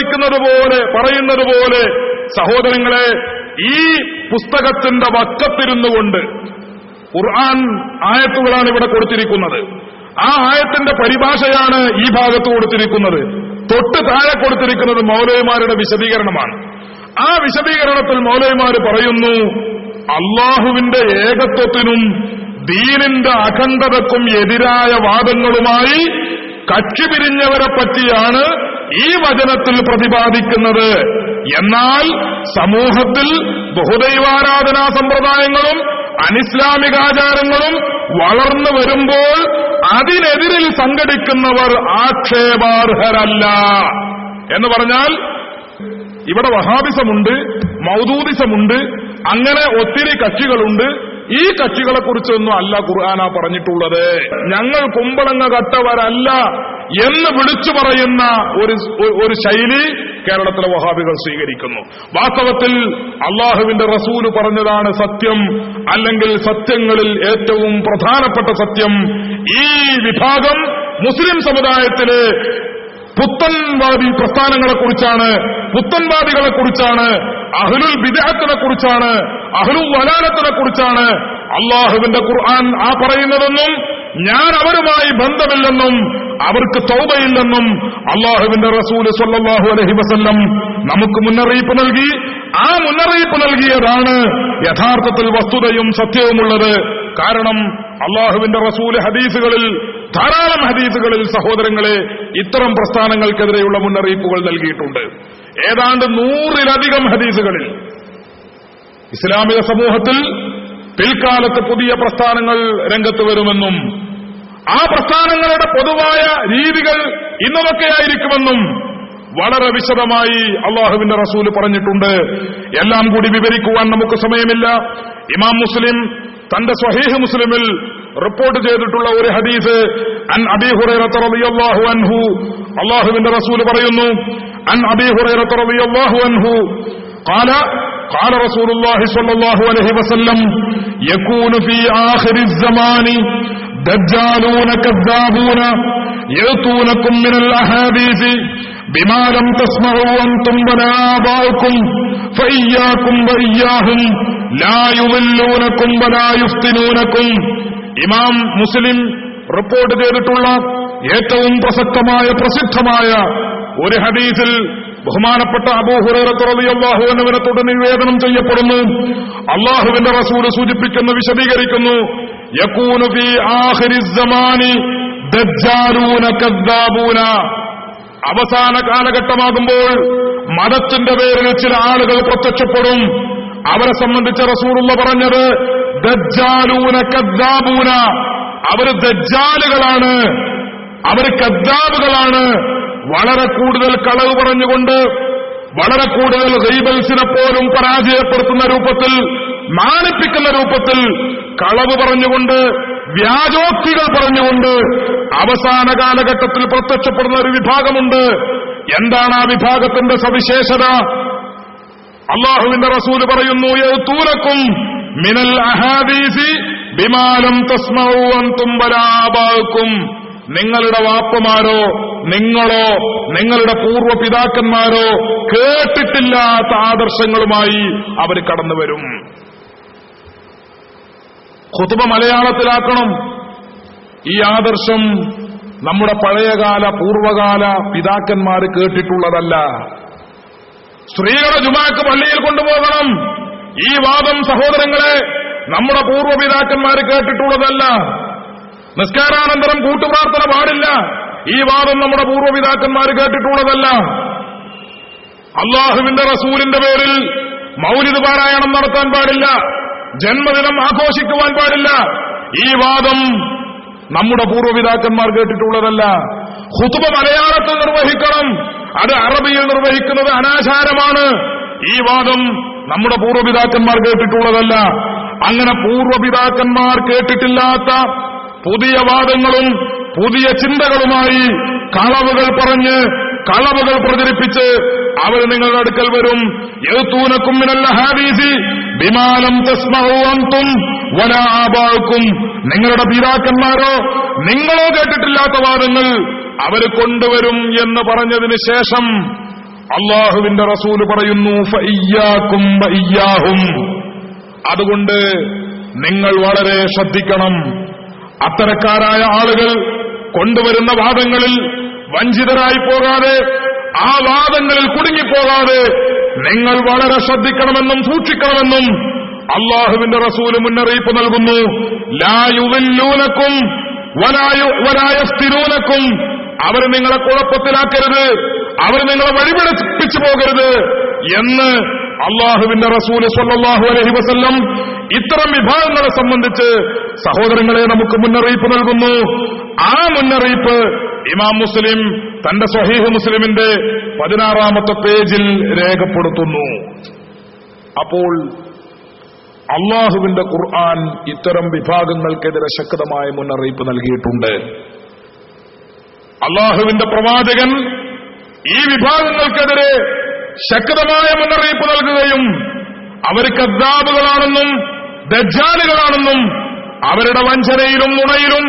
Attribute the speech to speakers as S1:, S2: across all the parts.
S1: ചോദിക്കുന്നത് പോലെ പറയുന്നത് പോലെ സഹോദരങ്ങളെ ഈ പുസ്തകത്തിന്റെ വക്കത്തിരുന്നുകൊണ്ട് ഖുർആൻ ആയത്തുകളാണ് ഇവിടെ കൊടുത്തിരിക്കുന്നത്. ആ ആയത്തിന്റെ പരിഭാഷയാണ് ഈ ഭാഗത്ത് കൊടുത്തിരിക്കുന്നത്. തൊട്ട് താഴെ കൊടുത്തിരിക്കുന്നത് മൗലവിമാരുടെ വിശദീകരണമാണ്. ആ വിശദീകരണത്തിൽ മൗലവിമാര് പറയുന്നു അള്ളാഹുവിന്റെ ഏകത്വത്തിനും ദീനിന്റെ അഖണ്ഡതക്കും എതിരായ വാദങ്ങളുമായി കക്ഷി പിരിഞ്ഞവരെ പറ്റിയാണ് ഈ വചനത്തിൽ പ്രതിപാദിക്കുന്നത്. എന്നാൽ സമൂഹത്തിൽ ബഹുദൈവാരാധനാ സമ്പ്രദായങ്ങളും അനിസ്ലാമികാചാരങ്ങളും വളർന്നു വരുമ്പോൾ അതിനെതിരിൽ സംഘടിക്കുന്നവർ ആക്ഷേപാർഹരല്ല. എന്ന് പറഞ്ഞാൽ ഇവിടെ വഹാബിസമുണ്ട് മൗദൂദിസമുണ്ട് അങ്ങനെ ഒത്തിരി കക്ഷികളുണ്ട്. ഈ കക്ഷികളെ കുറിച്ചൊന്നും അല്ല ഖുർആാന പറഞ്ഞിട്ടുള്ളത്. ഞങ്ങൾ കുമ്പളങ്ങ കട്ടവരല്ല എന്ന് വിളിച്ചു പറയുന്ന ഒരു ഒരു ശൈലി കേരളത്തിലെ വഹാബികൾ സ്വീകരിക്കുന്നു. വാസ്തവത്തിൽ അള്ളാഹുവിന്റെ റസൂൽ പറഞ്ഞതാണ് സത്യം അല്ലെങ്കിൽ സത്യങ്ങളിൽ ഏറ്റവും പ്രധാനപ്പെട്ട സത്യം ഈ വിഭാഗം മുസ്ലിം സമുദായത്തിലെ പുത്തൻവാദി പുത്തൻവാദികളെ കുറിച്ചാണ് അഹ്ലുൽ വിദേഹത്തിനെ കുറിച്ചാണ് അഹ്ലു വലാലത്തിനെ കുറിച്ചാണ് അള്ളാഹുവിന്റെ ഖുർആൻ ആ പറയുന്നതെന്നും ഞാൻ അവരുമായി ബന്ധമില്ലെന്നും അവർക്ക് തൗബയില്ലെന്നും അള്ളാഹുവിന്റെ റസൂൽ സല്ലാഹു അലഹി വസല്ലം നമുക്ക് മുന്നറിയിപ്പ് നൽകി. ആ മുന്നറിയിപ്പ് നൽകിയതാണ് യഥാർത്ഥത്തിൽ വസ്തുതയും സത്യവുമുള്ളത്. കാരണം അള്ളാഹുവിന്റെ റസൂൽ ഹദീസുകളിൽ ധാരാളം ഹദീസുകളിൽ സഹോദരങ്ങളെ ഇത്തരം പ്രസ്ഥാനങ്ങൾക്കെതിരെയുള്ള മുന്നറിയിപ്പുകൾ നൽകിയിട്ടുണ്ട്. ഏതാണ്ട് നൂറിലധികം ഹദീസുകളിൽ. ഇസ്ലാമിക സമൂഹത്തിൽ പിൽക്കാലത്ത് പുതിയ പ്രസ്ഥാനങ്ങൾ രംഗത്ത് വരുമെന്നും ആ പ്രസ്ഥാനങ്ങളുടെ പൊതുവായ രീതികൾ ഇന്നതൊക്കെയായിരിക്കുമെന്നും വളരെ വിശദമായി അള്ളാഹുവിന്റെ റസൂൽ പറഞ്ഞിട്ടുണ്ട്. എല്ലാം കൂടി വിവരിക്കുവാൻ നമുക്ക് സമയമില്ല. ഇമാം മുസ്ലിം തന്റെ സ്വഹീഹ് മുസ്ലിമിൽ റിപ്പോർട്ട് ചെയ്തിട്ടുള്ള ഒരു ഹദീസ് അൻ അബി ഹുറൈറത്ത് റളിയല്ലാഹു അൻഹു അള്ളാഹുവിന്റെ റസൂല് പറയുന്നു അൻ അബി ഹുറൈറത്ത് റളിയല്ലാഹു അൻഹു قال قال رسول الله صلى الله عليه وسلم يكون في آخر الزمان دجالون كذابون يأتونكم من الأحاديث بما لم تسمعوا أنتم ولا آباؤكم فإياكم وإياهم لا يضلونكم ولا يفتنونكم ഇമാം മുസ്ലിം റിപ്പോർട്ട് ചെയ്തിട്ടുള്ള ഏറ്റവും പ്രസക്തമായ പ്രസിദ്ധമായ ഒരു ഹദീസിൽ ബഹുമാനപ്പെട്ട അബൂഹുറത്തുറലിയല്ലാഹുവിനെ തൊട്ട് നിവേദനം ചെയ്യപ്പെടുന്നു. അള്ളാഹുവിന്റെ റസൂൽ സൂചിപ്പിക്കുന്നു വിശദീകരിക്കുന്നു. അവസാന കാലഘട്ടമാകുമ്പോൾ മതത്തിന്റെ പേരിൽ ചില ആളുകൾ പ്രത്യക്ഷപ്പെടും. അവരെ സംബന്ധിച്ച റസൂറുള്ള പറഞ്ഞത് ദജ്ജാലൂന കദ്ദാബൂന. അവർ ദജ്ജാലുകളാണ്. അവർ കദ്ദാബുകളാണ്. വളരെ കൂടുതൽ കളവ് പറഞ്ഞുകൊണ്ട് വളരെ കൂടുതൽ റീബൽസിനെ പോലും പരാജയപ്പെടുത്തുന്ന രൂപത്തിൽ മാനിപ്പിക്കുന്ന രൂപത്തിൽ കളവ് പറഞ്ഞുകൊണ്ട് വ്യാജോക്തികൾ പറഞ്ഞുകൊണ്ട് അവസാന കാലഘട്ടത്തിൽ പ്രത്യക്ഷപ്പെടുന്ന ഒരു വിഭാഗമുണ്ട്. എന്താണ് ആ വിഭാഗത്തിന്റെ സവിശേഷത? അള്ളാഹുവിന്റെ റസൂൽ പറയുന്നു തൂലക്കും മിനൽ അഹാദീസി ബിമാലം തസ്മവും തുമ്പലാബാക്കും നിങ്ങളുടെ വാപ്പമാരോ നിങ്ങളോ നിങ്ങളുടെ പൂർവ പിതാക്കന്മാരോ കേട്ടിട്ടില്ലാത്ത ആദർശങ്ങളുമായി അവർ കടന്നു വരും ഖുതുബ മലയാളത്തിലാക്കണം. ഈ ആദർശം നമ്മുടെ പഴയകാല പൂർവകാല പിതാക്കന്മാർ കേട്ടിട്ടുള്ളതല്ല. സ്ത്രീകളെ ജുമാക്ക് പള്ളിയിൽ കൊണ്ടുപോകണം. ഈ വാദം സഹോദരങ്ങളെ നമ്മുടെ പൂർവപിതാക്കന്മാർ കേട്ടിട്ടുള്ളതല്ല. നിസ്കാരാനന്തരം കൂട്ടുപ്രാർത്ഥന പാടില്ല. ഈ വാദം നമ്മുടെ പൂർവപിതാക്കന്മാർ കേട്ടിട്ടുള്ളതല്ല. അള്ളാഹുവിന്റെ റസൂലിന്റെ പേരിൽ മൗലിദ് പാരായണം നടത്താൻ പാടില്ല. ജന്മദിനം ആഘോഷിക്കുവാൻ പാടില്ല. ഈ വാദം നമ്മുടെ പൂർവപിതാക്കന്മാർ കേട്ടിട്ടുള്ളതല്ല. ഹുതുബ മലയാളത്തിൽ നിർവഹിക്കണം. അത് അറബിയിൽ നിർവഹിക്കുന്നത് അനാചാരമാണ്. ഈ വാദം നമ്മുടെ പൂർവപിതാക്കന്മാർ കേട്ടിട്ടുള്ളതല്ല. അങ്ങനെ പൂർവപിതാക്കന്മാർ കേട്ടിട്ടില്ലാത്ത പുതിയ വാദങ്ങളും പുതിയ ചിന്തകളുമായി കളവുകൾ പറഞ്ഞ് കളവുകൾ പ്രചരിപ്പിച്ച് അവർ നിങ്ങളുടെ അടുക്കൽ വരും. എഴുത്തൂനക്കും ഹാബീസി ബിമാലം തസ്മഹുവന്തും വലാബാക്കും നിങ്ങളുടെ പിതാക്കന്മാരോ നിങ്ങളോ കേട്ടിട്ടില്ലാത്ത വാദങ്ങൾ അവർ കൊണ്ടുവരും എന്ന് പറഞ്ഞതിന് ശേഷം അള്ളാഹുവിന്റെ റസൂൽ പറയുന്നു അതുകൊണ്ട് നിങ്ങൾ വളരെ ശ്രദ്ധിക്കണം. അത്തരക്കാരായ ആളുകൾ കൊണ്ടുവരുന്ന വാദങ്ങളിൽ വഞ്ചിതരായി പോകാതെ ആ വാദങ്ങളിൽ കുടുങ്ങിപ്പോകാതെ നിങ്ങൾ വളരെ ശ്രദ്ധിക്കണമെന്നും സൂക്ഷിക്കണമെന്നും അള്ളാഹുവിന്റെ റസൂൽ മുന്നറിയിപ്പ് നൽകുന്നു. ലായുവില്ലൂനക്കും വരായസ്ഥിരൂനക്കും അവർ നിങ്ങളെ കുഴപ്പത്തിലാക്കരുത്. അവർ നിങ്ങളെ വഴിപിടിപ്പിച്ചു പോകരുത് എന്ന് അള്ളാഹുവിന്റെ റസൂൽ സ്വല്ലല്ലാഹു അലഹി വസ്ല്ലം ഇത്തരം വിഭാഗങ്ങളെ സംബന്ധിച്ച് സഹോദരങ്ങളെ നമുക്ക് മുന്നറിയിപ്പ് നൽകുന്നു. ആ മുന്നറിയിപ്പ് ഇമാം മുസ്ലിം തന്റെ സ്വഹീഹ് മുസ്ലിമിന്റെ പതിനാറാമത്തെ പേജിൽ രേഖപ്പെടുത്തുന്നു. അപ്പോൾ അള്ളാഹുവിന്റെ ഖുർആൻ ഇത്തരം വിഭാഗങ്ങൾക്കെതിരെ ശക്തമായ മുന്നറിയിപ്പ് നൽകിയിട്ടുണ്ട്. അള്ളാഹുവിന്റെ പ്രവാചകൻ ഈ വിഭാഗങ്ങൾക്കെതിരെ ശക്തമായ മുന്നറിയിപ്പ് നൽകുകയും അവർ കദ്ദാബുകളാണെന്നും ദജ്ജാലുകളാണെന്നും അവരുടെ വഞ്ചനയിലും നുണയിലും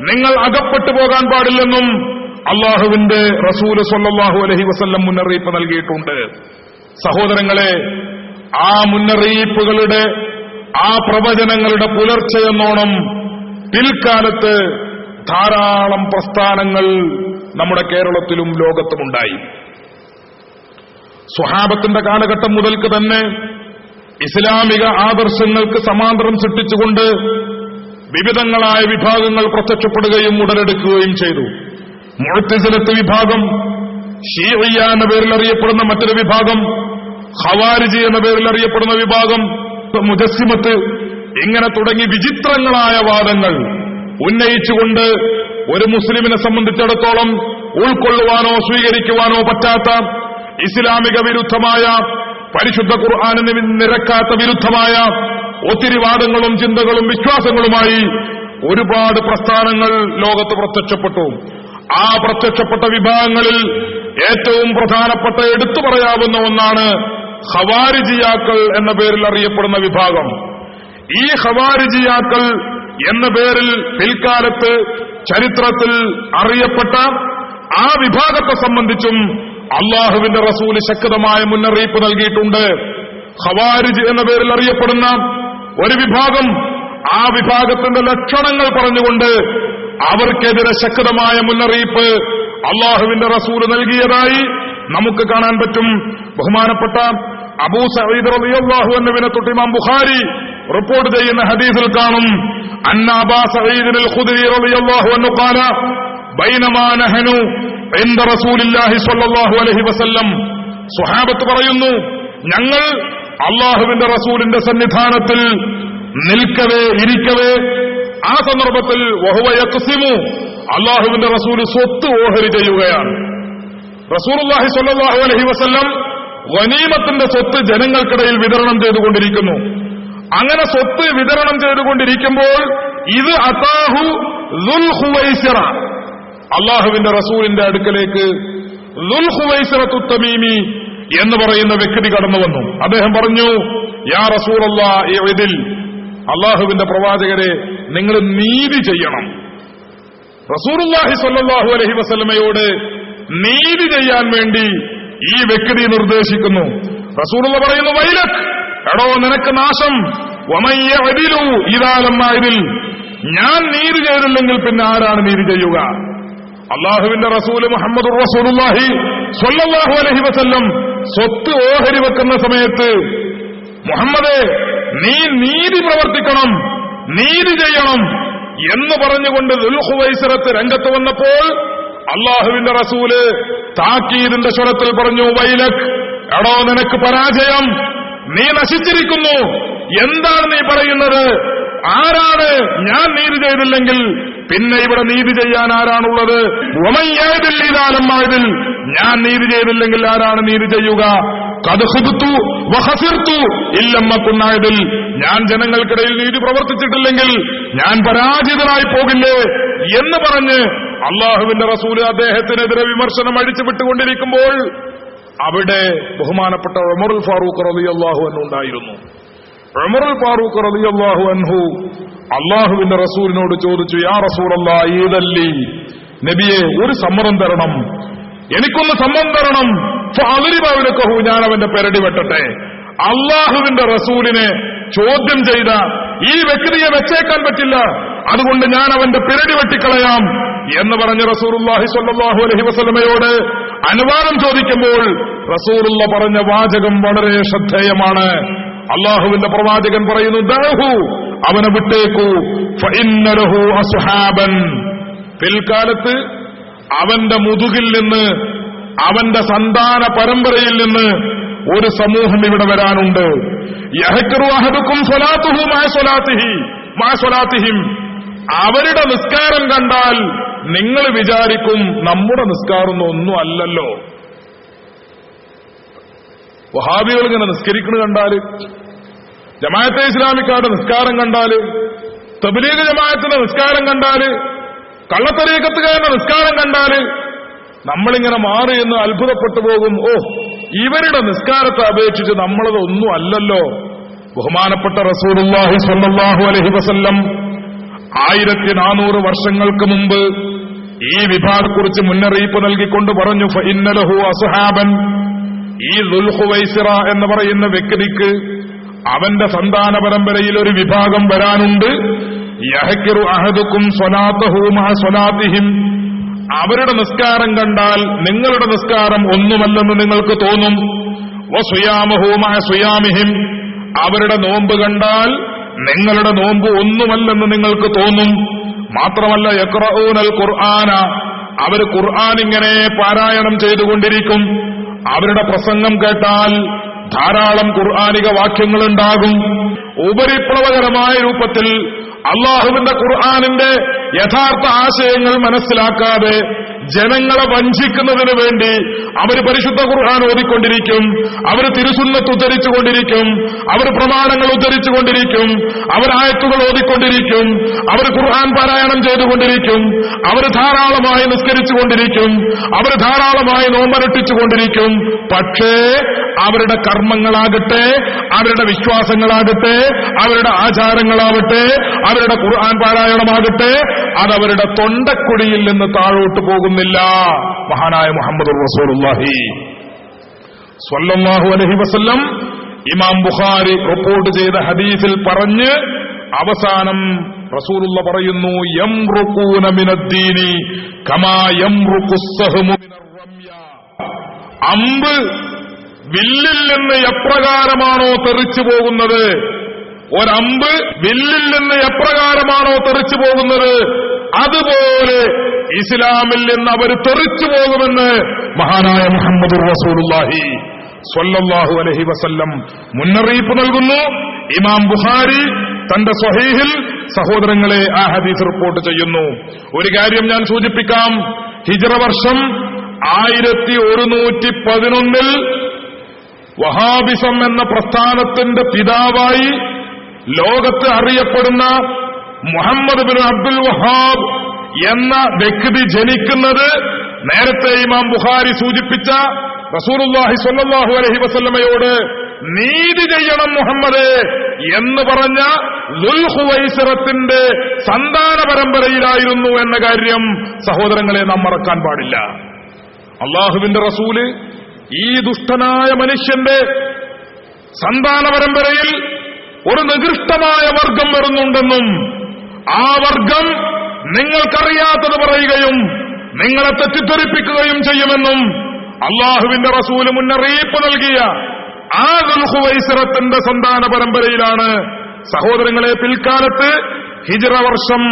S1: നിങ്ങൾ അകപ്പെട്ടു പോകാൻ പാടില്ലെന്നും അള്ളാഹുവിന്റെ റസൂൽ സൊല്ലാഹു അലഹി വസ്ല്ലം മുന്നറിയിപ്പ് നൽകിയിട്ടുണ്ട്. സഹോദരങ്ങളെ ആ മുന്നറിയിപ്പുകളുടെ ആ പ്രവചനങ്ങളുടെ പുലർച്ചയെന്നോണം പിൽക്കാലത്ത് ധാരാളം പ്രസ്ഥാനങ്ങൾ നമ്മുടെ കേരളത്തിലും ലോകത്തുമുണ്ടായി. സ്വഹാബത്തിന്റെ കാലഘട്ടം മുതൽക്ക് തന്നെ ഇസ്ലാമിക ആദർശങ്ങൾക്ക് സമാന്തരം സൃഷ്ടിച്ചുകൊണ്ട് വിവിധങ്ങളായ വിഭാഗങ്ങൾ പ്രത്യക്ഷപ്പെടുകയും ഉടലെടുക്കുകയും ചെയ്തു. മുഴത്തിസിലത്ത് വിഭാഗം ഷീറിയ എന്ന പേരിൽ അറിയപ്പെടുന്ന മറ്റൊരു വിഭാഗം ഹവാരിജി എന്ന പേരിൽ അറിയപ്പെടുന്ന വിഭാഗം മുജസ്സിമത്ത് ഇങ്ങനെ തുടങ്ങി വിചിത്രങ്ങളായ വാദങ്ങൾ ഉന്നയിച്ചുകൊണ്ട് ഒരു മുസ്ലിമിനെ സംബന്ധിച്ചിടത്തോളം ഉൾക്കൊള്ളുവാനോ സ്വീകരിക്കുവാനോ പറ്റാത്ത ഇസ്ലാമിക വിരുദ്ധമായ പരിശുദ്ധ ഖുർആാനിന് നിരക്കാത്ത വിരുദ്ധമായ ഒത്തിരി വാദങ്ങളും ചിന്തകളും വിശ്വാസങ്ങളുമായി ഒരുപാട് പ്രസ്ഥാനങ്ങൾ ലോകത്ത് പ്രത്യക്ഷപ്പെട്ടു. ആ പ്രത്യക്ഷപ്പെട്ട വിഭാഗങ്ങളിൽ ഏറ്റവും പ്രധാനപ്പെട്ട എടുത്തു പറയാവുന്ന ഒന്നാണ് ഹവാരിജിയാക്കൾ എന്ന പേരിൽ അറിയപ്പെടുന്ന വിഭാഗം. ഈ ഖവാരിജിയാക്കൾ എന്ന പേരിൽ പിൽക്കാലത്ത് ചരിത്രത്തിൽ അറിയപ്പെട്ട ആ വിഭാഗത്തെ സംബന്ധിച്ചും അള്ളാഹുവിന്റെ റസൂൽ ശക്തമായ മുന്നറിയിപ്പ് നൽകിയിട്ടുണ്ട്. ഖവാരിജ് എന്ന പേരിൽ അറിയപ്പെടുന്ന ഒരു വിഭാഗം ആ വിഭാഗത്തിന്റെ ലക്ഷണങ്ങൾ പറഞ്ഞുകൊണ്ട് അവർക്കെതിരെ ശക്തമായ മുന്നറിയിപ്പ് അള്ളാഹുവിന്റെ റസൂൽ നൽകിയതായി നമുക്ക് കാണാൻ പറ്റും. ബഹുമാനപ്പെട്ട അബൂ സഹീദ് റളിയല്ലാഹു അൻഹുവിനെ തൊട്ട് ഇമാം ബുഖാരി റിപ്പോർട്ട് ചെയ്യുന്ന ഹദീസിൽ കാണും സ്വഹാബത്ത് പറയുന്നു ഞങ്ങൾ അള്ളാഹുവിന്റെ റസൂലിന്റെ സന്നിധാനത്തിൽ നിൽക്കവേ ഇരിക്കവേ. ആ സന്ദർഭത്തിൽ അള്ളാഹുവിന്റെ റസൂൽ സ്വത്ത് ഓഹരി ചെയ്യുകയാണ്. റസൂർഹി സ്വല്ലല്ലാഹു അലഹി വസ്ല്ലം വനീമത്തിന്റെ സ്വത്ത് ജനങ്ങൾക്കിടയിൽ വിതരണം ചെയ്തുകൊണ്ടിരിക്കുന്നു. അങ്ങനെ സ്വത്ത് വിതരണം ചെയ്തുകൊണ്ടിരിക്കുമ്പോൾ ഇത് അതാഹു ദുൽഹുവൈസിറ അള്ളാഹുവിന്റെ റസൂലിന്റെ അടുക്കലേക്ക് തമീമി എന്ന് പറയുന്ന വ്യക്തി കടന്നു വന്നു. അദ്ദേഹം പറഞ്ഞു യാ റസൂൽ ഇതിൽ അള്ളാഹുവിന്റെ പ്രവാചകരെ നിങ്ങൾ നീതി ചെയ്യണം. റസൂറുല്ലാഹി സല്ലാഹു അലഹി വസ്ലമയോട് നീതി ചെയ്യാൻ വേണ്ടി ഈ വ്യക്തി നിർദ്ദേശിക്കുന്നു. റസൂലുള്ള പറയുന്നു വൈലക്. എടോ നിനക്ക് നാശം. വമയ്യതിലു ഇതാലമ്മായതിൽ ഞാൻ നീതി ചെയ്തില്ലെങ്കിൽ പിന്നെ ആരാണ് നീതി ചെയ്യുക? അള്ളാഹുവിന്റെ റസൂൽ മുഹമ്മദ് റസൂലുല്ലാഹി സ്വല്ലല്ലാഹു അലഹി വസല്ലം സ്വത്ത് ഓഹരി വെക്കുന്ന സമയത്ത് മുഹമ്മദേ നീ നീതി പ്രവർത്തിക്കണം നീതി ചെയ്യണം എന്ന് പറഞ്ഞുകൊണ്ട് ദുൽഹുവൈസറത്ത് രംഗത്ത് വന്നപ്പോൾ അള്ളാഹുവിന്റെ റസൂൽ താക്കീദിന്റെ സ്വരത്തിൽ പറഞ്ഞു വൈലക് എടോ നിനക്ക് പരാജയം നീ നശിച്ചിരിക്കുന്നു. എന്താണ് നീ പറയുന്നത്? ആരാണ് ഞാൻ നീതി ചെയ്തില്ലെങ്കിൽ പിന്നെ ഇവിടെ നീതി ചെയ്യാൻ ആരാണുള്ളത്? ഉമയ്യേതില്ലാലമ്മായതിൽ ഞാൻ നീതി ചെയ്തില്ലെങ്കിൽ ആരാണ് നീതി ചെയ്യുക? കതുഹുത്തു വഹസിർത്തു ഇല്ലമ്മക്കുന്നായതിൽ ഞാൻ ജനങ്ങൾക്കിടയിൽ നീതി പ്രവർത്തിച്ചിട്ടില്ലെങ്കിൽ ഞാൻ പരാജിതനായി പോകില്ലേ എന്ന് പറഞ്ഞ് അള്ളാഹുവിന്റെ റസൂൽ അദ്ദേഹത്തിനെതിരെ വിമർശനം അഴിച്ചു വിട്ടുകൊണ്ടിരിക്കുമ്പോൾ അവിടെ ബഹുമാനപ്പെട്ട ഒമറുൽ ഫാറൂഖ് റളിയല്ലാഹു അൻഹു ഉണ്ടായിരുന്നു. ഒമറുൽ ഫാറൂഖ് റളിയല്ലാഹു അൻഹു അള്ളാഹുവിന്റെ റസൂലിനോട് ചോദിച്ചു യാ റസൂലല്ലാ ഈദല്ലി നബിയെ ഒരു സമ്മതം തരണം. എനിക്കൊന്ന് സമ്മതം തരണം. അതിരിബാവിനൊക്കെ ഞാൻ അവന്റെ പെരടി വെട്ടട്ടെ. അള്ളാഹുവിന്റെ റസൂലിനെ ചോദ്യം ചെയ്ത ഈ വ്യക്തിയെ വെച്ചേക്കാൻ പറ്റില്ല. അതുകൊണ്ട് ഞാൻ അവന്റെ പിരടി വെട്ടിക്കളയാം എന്ന് പറഞ്ഞ റസൂറുല്ലാഹി സ്വല്ലല്ലാഹു അലഹി വസ്ലമയോട് അനുവാദം ചോദിക്കുമ്പോൾ റസൂറുള്ള പറഞ്ഞ വാചകം വളരെ ശ്രദ്ധേയമാണ്. അള്ളാഹുവിന്റെ പ്രവാചകൻ പറയുന്നു ദഹു അവനെ വിട്ടേക്കൂ. അസ്ഹാബൻ. പിൽക്കാലത്ത് അവന്റെ മുതുകിൽ നിന്ന് അവന്റെ സന്താന പരമ്പരയിൽ നിന്ന് ഒരു സമൂഹം ഇവിടെ വരാനുണ്ട്. യഹക്കറു അഹദുക്കും സ്വലാത്തുഹു മാ സ്വലാത്തിഹി മാ സ്വലാത്തിഹിം. അവരുടെ നിസ്കാരം കണ്ടാൽ നിങ്ങൾ വിചാരിക്കും നമ്മുടെ നിസ്കാരം ഒന്നും അല്ലല്ലോ. വഹാബികൾ ഇങ്ങനെ നിസ്കരിക്കുന്നത് കണ്ടാൽ ജമാഅത്തെ ഇസ്ലാമിക്കാരുടെ നിസ്കാരം കണ്ടാൽ തബ്ലീഗ് ജമാഅത്തിന്റെ നിസ്കാരം കണ്ടാൽ കള്ളത്തരീക്കത്തുകാരുടെ നിസ്കാരം കണ്ടാൽ നമ്മളിങ്ങനെ മാറി എന്ന് അത്ഭുതപ്പെട്ടു പോകും. ഓ ഇവരുടെ നിസ്കാരത്തെ അപേക്ഷിച്ച് നമ്മളത് ഒന്നും അല്ലല്ലോ. ബഹുമാനപ്പെട്ട സ്വല്ലല്ലാഹു അലൈഹി വസല്ലം ആയിരത്തി നാനൂറ് വർഷങ്ങൾക്ക് മുമ്പ് ഈ വിഭാഗത്തെക്കുറിച്ച് മുന്നറിയിപ്പ് നൽകിക്കൊണ്ട് പറഞ്ഞു ഇന്നലഹു അസ്ഹാബൻ. ഈ ദുൽഹുവൈസിറ എന്ന് പറയുന്ന വ്യക്തിക്ക് അവന്റെ സന്താന പരമ്പരയിൽ ഒരു വിഭാഗം വരാനുണ്ട്. യഹക്കിറു അഹദുക്കും സ്വലാത്തഹൂമ സ്വലാത്തിഹിം. അവരുടെ നിസ്കാരം കണ്ടാൽ നിങ്ങളുടെ നിസ്കാരം ഒന്നുമല്ലെന്ന് നിങ്ങൾക്ക് തോന്നും. വസുയാമഹൂമ സുയാമിഹിം. അവരുടെ നോമ്പ് കണ്ടാൽ നിങ്ങളുടെ നോമ്പ് ഒന്നുമല്ലെന്ന് നിങ്ങൾക്ക് തോന്നും. മാത്രമല്ല യക്രഊനൽ ഖുർആന. അവർ ഖുർആൻ ഇങ്ങനെ പാരായണം ചെയ്തുകൊണ്ടിരിക്കും. അവരുടെ പ്രസംഗം കേട്ടാൽ ധാരാളം ഖുർആാനിക വാക്യങ്ങളുണ്ടാകും. ഉപരിപ്ലവകരമായ രൂപത്തിൽ അള്ളാഹുവിന്റെ ഖുർആാനിന്റെ യഥാർത്ഥ ആശയങ്ങൾ മനസ്സിലാക്കാതെ ജനങ്ങളെ വഞ്ചിക്കുന്നതിന് വേണ്ടി അവർ പരിശുദ്ധ ഖുർആൻ ഓതിക്കൊണ്ടിരിക്കും. അവർ തിരുസുന്നത്ത് ഉദ്ധരിച്ചുകൊണ്ടിരിക്കും. അവർ പ്രമാണങ്ങൾ ഉദ്ധരിച്ചുകൊണ്ടിരിക്കും. അവർ ആയത്തുകൾ ഓതിക്കൊണ്ടിരിക്കും. അവർ ഖുർആൻ പാരായണം ചെയ്തുകൊണ്ടിരിക്കും. അവർ ധാരാളമായി നിസ്കരിച്ചുകൊണ്ടിരിക്കും. അവർ ധാരാളമായി നോമ്പരട്ടിച്ചുകൊണ്ടിരിക്കും പക്ഷേ അവരുടെ കർമ്മങ്ങളാകട്ടെ അവരുടെ വിശ്വാസങ്ങളാകട്ടെ അവരുടെ ആചാരങ്ങളാവട്ടെ അവരുടെ ഖുർആൻ പാരായണമാകട്ടെ അതവരുടെ തൊണ്ടക്കുടിയിൽ നിന്ന് താഴോട്ട് പോകുന്നില്ല മഹാനായ മുഹമ്മദ് റസൂലുള്ളാഹി. സ്വല്ലല്ലാഹു ഇമാം ബുഖാരി റിപ്പോർട്ട് ചെയ്ത ഹദീസിൽ പറഞ്ഞ് അവസാനം റസൂലുള്ള പറയുന്നു അമ്പ് വില്ലിൽ നിന്ന് എപ്രകാരമാണോ തെറിച്ചു പോകുന്നത്? ഒരമ്പ് വില്ലിൽ നിന്ന് എപ്രകാരമാണോ തെറിച്ചു പോകുന്നത്? അതുപോലെ ഇസ്ലാമിൽ നിന്ന് അവർ തെറിച്ചു പോകുമെന്ന് മഹാനായ മുഹമ്മദ് റസൂലുല്ലാഹി സ്വല്ലല്ലാഹു അലഹി വസല്ലം മുന്നറിയിപ്പ് നൽകുന്നു. ഇമാം ബുഹാരി തന്റെ സ്വഹീഹിൽ സഹോദരങ്ങളെ ആ ഹദീസ് റിപ്പോർട്ട് ചെയ്യുന്നു. ഒരു കാര്യം ഞാൻ സൂചിപ്പിക്കാം. ഹിജറ വർഷം ആയിരത്തി ഒരുന്നൂറ്റി പതിനൊന്നിൽ വഹാബിസം എന്ന പ്രസ്ഥാനത്തിന്റെ പിതാവായി ലോകത്ത് അറിയപ്പെടുന്ന മുഹമ്മദ് ബിൻ അബ്ദുൽ വഹാബ് എന്ന വ്യക്തി ജനിക്കുന്നത് നേരത്തെ ഇമാം ബുഖാരി സൂചിപ്പിച്ച റസൂലുള്ളാഹി സ്വല്ലല്ലാഹു അലഹി വസല്ലമയോട് നീതി ചെയ്യണം മുഹമ്മദ് എന്ന് പറഞ്ഞ ദുൽഹുവൈസറത്തിന്റെ സന്താന പരമ്പരയിലായിരുന്നു എന്ന കാര്യം സഹോദരങ്ങളെ നാം മറക്കാൻ പാടില്ല. അള്ളാഹുവിന്റെ റസൂൽ ഈ ദുഷ്ടനായ മനുഷ്യന്റെ സന്താന പരമ്പരയിൽ ഒരു നികൃഷ്ടമായ വർഗം വരുന്നുണ്ടെന്നും ആ വർഗം നിങ്ങൾക്കറിയാത്തത് പറയുകയും നിങ്ങളെ തെറ്റിദ്ധരിപ്പിക്കുകയും ചെയ്യുമെന്നും അള്ളാഹുവിന്റെ റസൂൽ മുന്നറിയിപ്പ് നൽകിയ ആ ദുൽഹുവൈസറത്തിന്റെ സന്താന പരമ്പരയിലാണ് സഹോദരങ്ങളെ പിൽക്കാലത്ത് ഹിജറ വർഷം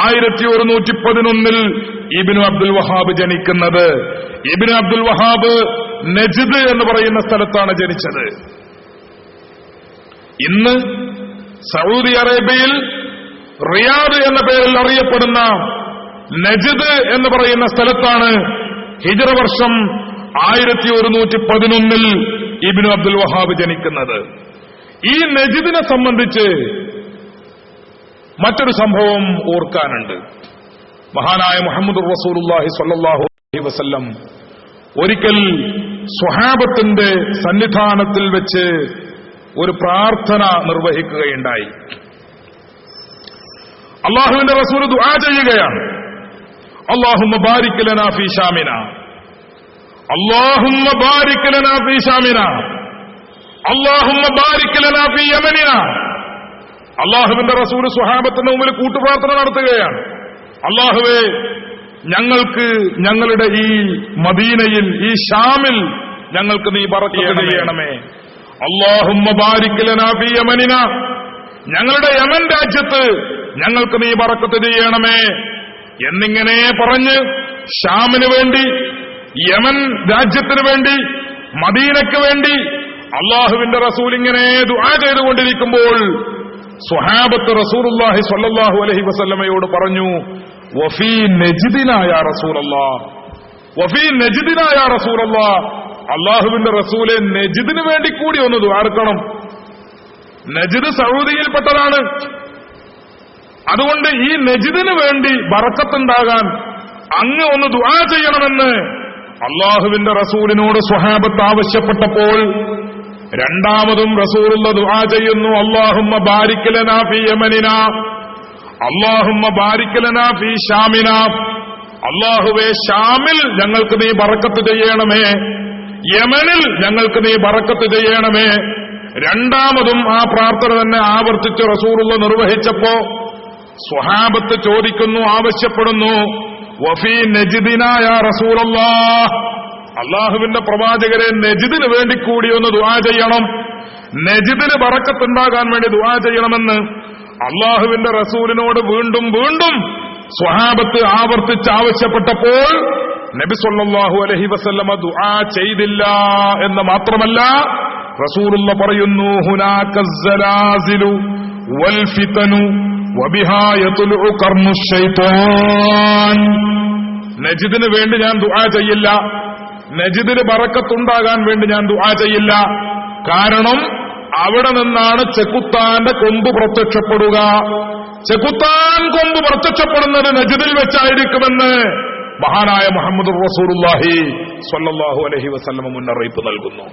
S1: ആയിരത്തി ഒരുന്നൂറ്റി പതിനൊന്നിൽ ഇബിനു അബ്ദുൽ വഹാബ് ജനിക്കുന്നത്. ഇബിനു അബ്ദുൽ വഹാബ് നജിദ് എന്ന് പറയുന്ന സ്ഥലത്താണ് ജനിച്ചത്. ഇന്ന് സൗദി അറേബ്യയിൽ റിയാദ് എന്ന പേരിൽ അറിയപ്പെടുന്ന നജിദ് എന്ന് പറയുന്ന സ്ഥലത്താണ് ഹിജറ വർഷം ആയിരത്തി ഒരുന്നൂറ്റി പതിനൊന്നിൽ ഇബിനു അബ്ദുൽ വഹാബ് ജനിക്കുന്നത്. ഈ നജിദിനെ സംബന്ധിച്ച് മറ്റൊരു സംഭവം ഓർക്കാനുണ്ട്. മഹാനായ മുഹമ്മദ് റസൂലുല്ലാഹി സല്ലാഹു അലൈഹി വസല്ലം ഒരിക്കൽ സ്വഹാബത്തിന്റെ സന്നിധാനത്തിൽ വെച്ച് ഒരു പ്രാർത്ഥന നിർവഹിക്കുകയുണ്ടായി. അള്ളാഹുവിന്റെ റസൂൽ ദുആ ചെയ്യുകയാണ്. അള്ളാഹുമ്മ ബാരിക് ലനാ ഫീ ഷാമിന. അള്ളാഹുമ്മ ബാരിക് ലനാ ഫീ ഷാമിന. അള്ളാഹുമ്മ ബാരിക് ലനാ ഫീ യമനിന. അള്ളാഹുവിന്റെ റസൂൽ സ്വഹാബത്തിന്റെ മുമ്പിൽ കൂട്ടുപ്രാർത്ഥന നടത്തുകയാണ്. അള്ളാഹുവേ ഞങ്ങൾക്ക് ഞങ്ങളുടെ ഈ മദീനയിൽ ഈ ഷാമിൽ ഞങ്ങൾക്ക് നീ പറയണമേ അള്ളാഹുമ്മ ബാരിക് ലനാ ഫീ യമനിന. ഞങ്ങളുടെ യമൻ രാജ്യത്ത് ഞങ്ങൾക്ക് നീ പറക്കത്ത് ചെയ്യണമേ എന്നിങ്ങനെ പറഞ്ഞ് ഷാമിന് വേണ്ടി യമൻ രാജ്യത്തിന് വേണ്ടി മദീനയ്ക്ക് വേണ്ടി അള്ളാഹുവിന്റെ റസൂൽ ഇങ്ങനെ ദുആ ചെയ്തുകൊണ്ടിരിക്കുമ്പോൾ സ്വഹാബത്ത് റസൂലുള്ളാഹി സ്വല്ലല്ലാഹു അലൈഹി വസല്ലമയോട് പറഞ്ഞു വഫീ നജിദിനായ റസൂലല്ലാ വഫീ നജിദിനായ റസൂലല്ലാ അള്ളാഹുവിന്റെ റസൂലെ നജിദിന് വേണ്ടി കൂടി ഒന്ന് ദ്വാർക്കണം നജിദ് സൗദിയിൽപ്പെട്ടതാണ്. അതുകൊണ്ട് ഈ നജിദിന് വേണ്ടി ബറക്കത്തുണ്ടാകാൻ അങ്ങ് ഒന്ന് ദുആ ചെയ്യണമെന്ന് അള്ളാഹുവിന്റെ റസൂലിനോട് സ്വഹാബത്ത് ആവശ്യപ്പെട്ടപ്പോൾ രണ്ടാമതും റസൂലുള്ള ദുആ ചെയ്യുന്നു അള്ളാഹുമ്മ ബാരിക്കലനാ ഫി യമനിന അള്ളാഹുമ്മ ബാരിക്കലനാ ഫി ഷാമിന അള്ളാഹുവെ ഷാമിൽ ഞങ്ങൾക്ക് നീ ബറക്കത്ത് ചെയ്യണമേ യമനിൽ ഞങ്ങൾക്ക് നീ ബറക്കത്ത് ചെയ്യണമേ. രണ്ടാമതും ആ പ്രാർത്ഥന തന്നെ ആവർത്തിച്ച് റസൂറുള്ള നിർവഹിച്ചപ്പോ സ്വഹാബത്ത് ചോദിക്കുന്നു ആവശ്യപ്പെടുന്നു വഫീ നജിദിനായ റസൂലല്ലാ അള്ളാഹുവിന്റെ പ്രവാചകരെ നജിദിന് വേണ്ടി കൂടി ഒന്ന് ദുവാ ചെയ്യണം. നജിദിന് പറക്കത്തുണ്ടാകാൻ വേണ്ടി ദുവാ ചെയ്യണമെന്ന് അള്ളാഹുവിന്റെ റസൂലിനോട് വീണ്ടും വീണ്ടും സ്വഹാബത്ത് ആവർത്തിച്ച് ആവശ്യപ്പെട്ടപ്പോൾ നബി സല്ലല്ലാഹു അലൈഹി വസല്ലമ ദുആ ചെയ്തില്ല എന്ന് മാത്രമല്ല റസൂലുള്ള പറയുന്നു ഹുനാക നജിദിന് വേണ്ടി ഞാൻ ദുആ ചെയ്യില്ല. നജിദിന് പറക്കത്തുണ്ടാകാൻ വേണ്ടി ഞാൻ ദുആ ചെയ്യില്ല. കാരണം അവിടെ നിന്നാണ് ചെക്കുത്താന്റെ കൊമ്പ് പ്രത്യക്ഷപ്പെടുക. ചെക്കുത്താൻ കൊമ്പ് പ്രത്യക്ഷപ്പെടുന്നത് നജിദിൽ വെച്ചായിരിക്കുമെന്ന് മഹാനായ മുഹമ്മദ് റസൂലുള്ളാഹി സ്വല്ലല്ലാഹു അലൈഹി വസല്ലമ മുന്നറിയിപ്പ് നൽകുന്നു.